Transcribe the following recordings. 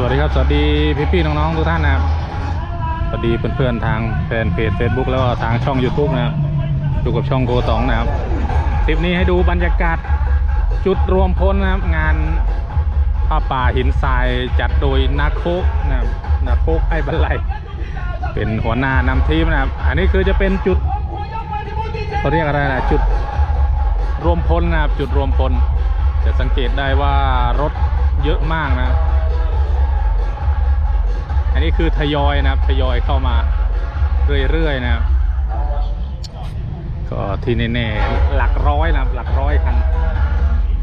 สวัสดีครับ สวัสดีพี่พี่ๆน้องๆทุกท่านนะครับ สวัสดีเพื่อนๆทางแฟนเพจ Facebook แล้วก็ทางช่อง YouTube นะครับอยู่กับช่องโกตองนะครับคลิปนี้ให้ดูบรรยากาศจุดรวมพลนะครับ งานผ้าป่าหินทรายจัดโดยนาโคกนะครับนาโคกไอ้บันไลเป็นหัวหน้านำทีมนะครับ อันนี้คือจะเป็นจุดเขาเรียกอะไรนะจุดรวมพลนะครับจุดรวมพลจะสังเกตได้ว่ารถเยอะมากนะ อันนี้คือทยอยนะครับทยอยเข้ามาเรื่อยๆนะครับก็ที่แน่ๆหลักร้อยนะครับหลักร้อยคัน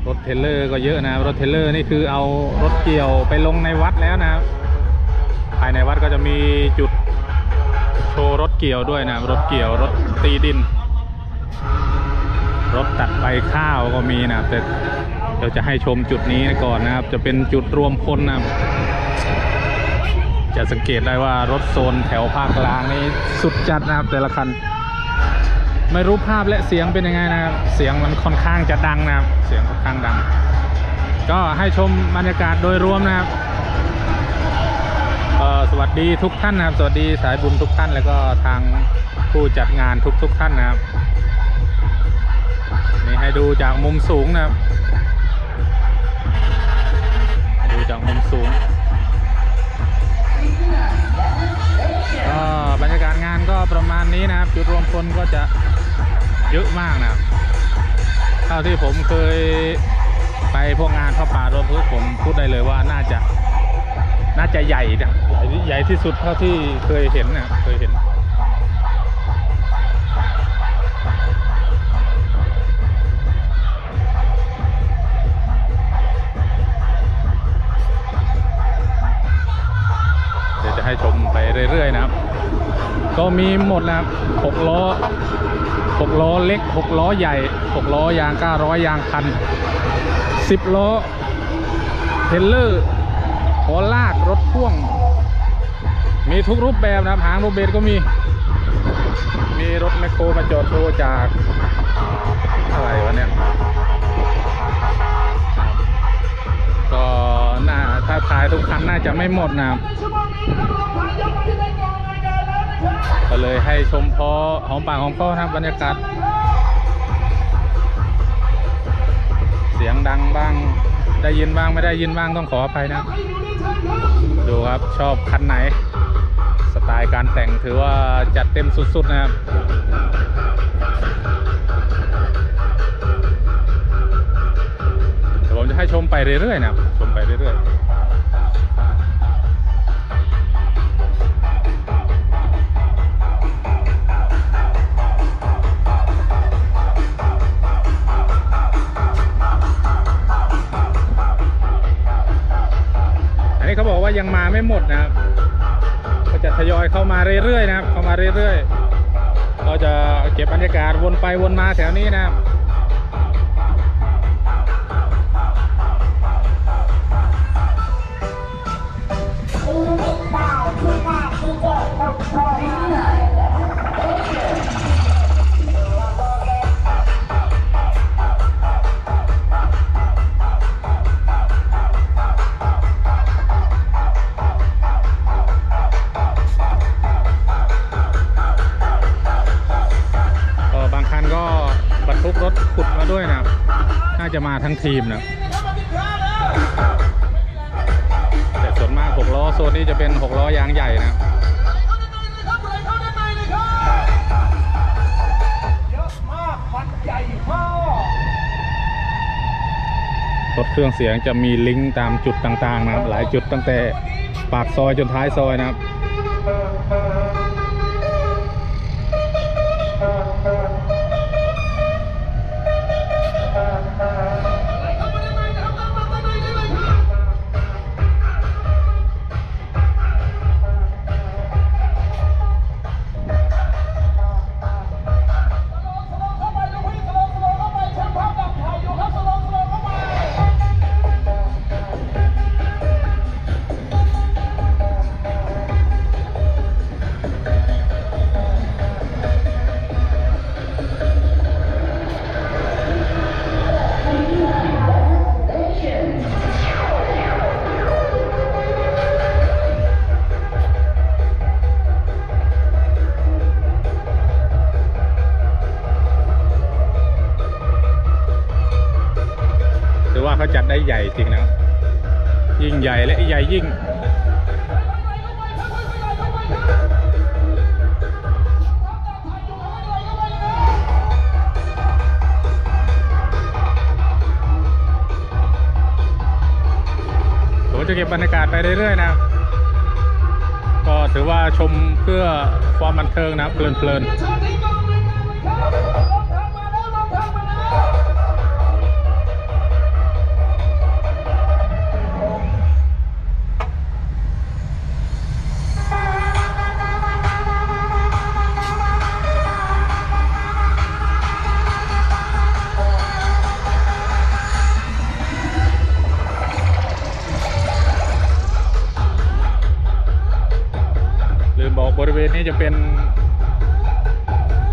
รถเทเลอร์ก็เยอะนะครับรถเทเลอร์นี่คือเอารถเกี่ยวไปลงในวัดแล้วนะครับภายในวัดก็จะมีจุดโชว์รถเกี่ยวด้วยนะครับรถเกี่ยวรถตีดิน รถตัดใบข้าวก็มีนะครับแต่เราจะให้ชมจุดนี้ก่อนนะครับ จะเป็นจุดรวมพลนะครับ จะสังเกตได้ว่ารถโซนแถวภาคกลางนี่สุดจัดนะครับแต่ละคัน ไม่รู้ภาพและเสียงเป็นยังไงนะครับ เสียงมันค่อนข้างจะดังนะครับ เสียงค่อนข้างดัง ก็ให้ชมบรรยากาศโดยรวมนะครับสวัสดีทุกท่านนะครับ สวัสดีสายบุญทุกท่าน แล้วก็ทางผู้จัดงานทุกๆท่านนะครับนี่ให้ดูจากมุมสูงนะครับ มากนะครับเท่าที่ผมเคยไปพวกงานพระป่ารวมพลผมพูดได้เลยว่าน่าจะน่าจะใหญ่นะใหญ่ใหญ่ที่สุดเท่าที่เคยเห็นนะเคยเห็นเดี๋ยวจะให้ชมไปเรื่อย ๆ นะครับ ก็มีหมดนะครับ6ล้อ 6 ล้อเล็ก 6 ล้อใหญ่ 6 ล้อยาง 900 ยางคัน 10 ล้อเทเลอร์หัวลากรถพ่วง มีทุกรูปแบบนะครับหางโรเบสก็มี มีรถแมคโครมาจอดโชว์จากอะไรวะเนี่ยก็น่าถ้าถ่ายทุกคันน่าจะไม่หมดนะครับ ก็เลยให้ชมพอหอมปากหอมคอนะครับบรรยากาศ เสียงดังบ้าง ได้ยินบ้างไม่ได้ยินบ้างต้องขออภัยนะ ดูครับชอบคันไหน สไตล์การแต่งถือว่าจัดเต็มสุด ๆ นะครับเดี๋ยวผมจะให้ชมไปเรื่อยๆนะครับชมไปเรื่อยๆ ยังมาไม่หมดนะครับ ก็จะทยอยเข้ามาเรื่อยๆนะครับ เข้ามาเรื่อยๆ ก็จะเก็บบรรยากาศวนไปวนมาแถวนี้นะครับ บางคันก็บรรทุกรถขุดมาด้วยนะน่าจะมาทั้งทีมนะแต่ส่วนมาก6ล้อโซนนี้จะเป็น6ล้อยางใหญ่นะรถเครื่องเสียงจะมีลิงก์ตามจุดต่างๆนะครับ หลายจุดตั้งแต่ปากซอยจนท้ายซอยนะครับ ได้ใหญ่จริงนะยิ่งใหญ่และใหญ่ยิ่งผมจะเก็บบรรยากาศไปเรื่อยๆนะก็ถือว่าชมเพื่อความบันเทิงนะเพลินๆ เวณนี้จะเป็น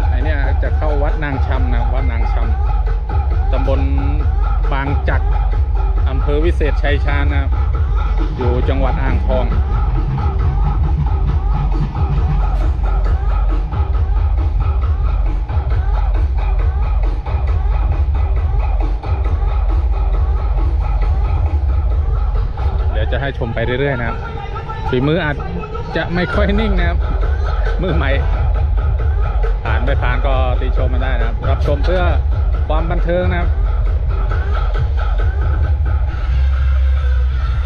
ไอเนี่ยจะเข้าวัดนางชำนะวัดนางชำตำบลบางจักรอำเภอวิเศษชัยชาญนะครับอยู่จังหวัดอ่างทองเดี๋ยวจะให้ชมไปเรื่อยๆนะครับฝีมืออาจจะไม่ค่อยนิ่งนะครับ มือใหม่ผ่านไม่ผ่านก็ติชมมาได้นะครับ รับชมเพื่อความบันเทิงนะครับ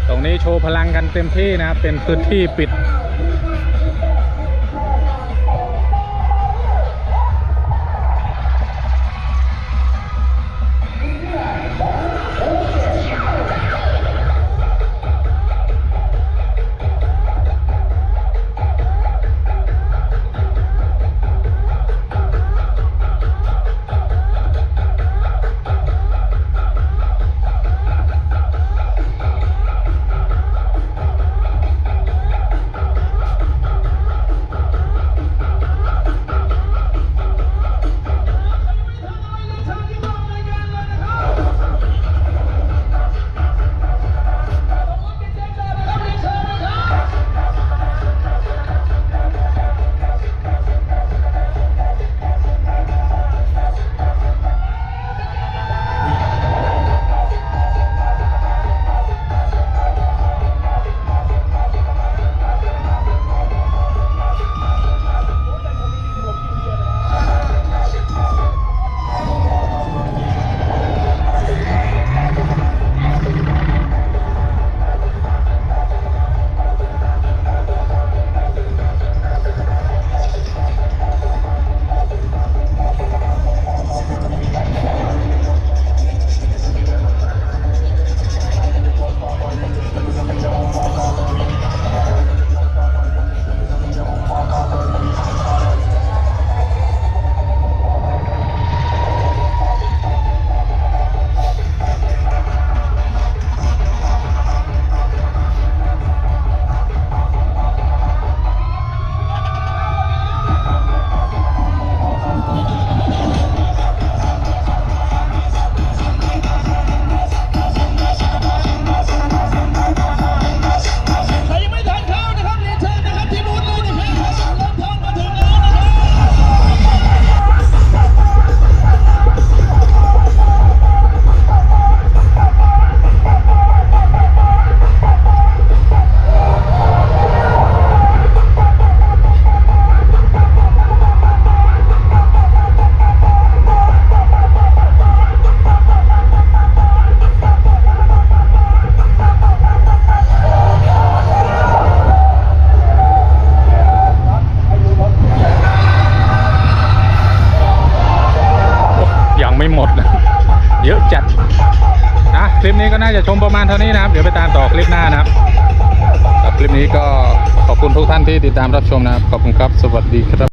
ตรงนี้โชว์พลังกันเต็มที่นะครับ เป็นพื้นที่ปิด คลิปนี้ก็น่าจะชมประมาณเท่านี้นะครับ เดี๋ยวไปตามต่อคลิปหน้านะครับคลิปนี้ก็ขอบคุณทุกท่านที่ติดตามรับชมนะครับ ขอบคุณครับ สวัสดีครับ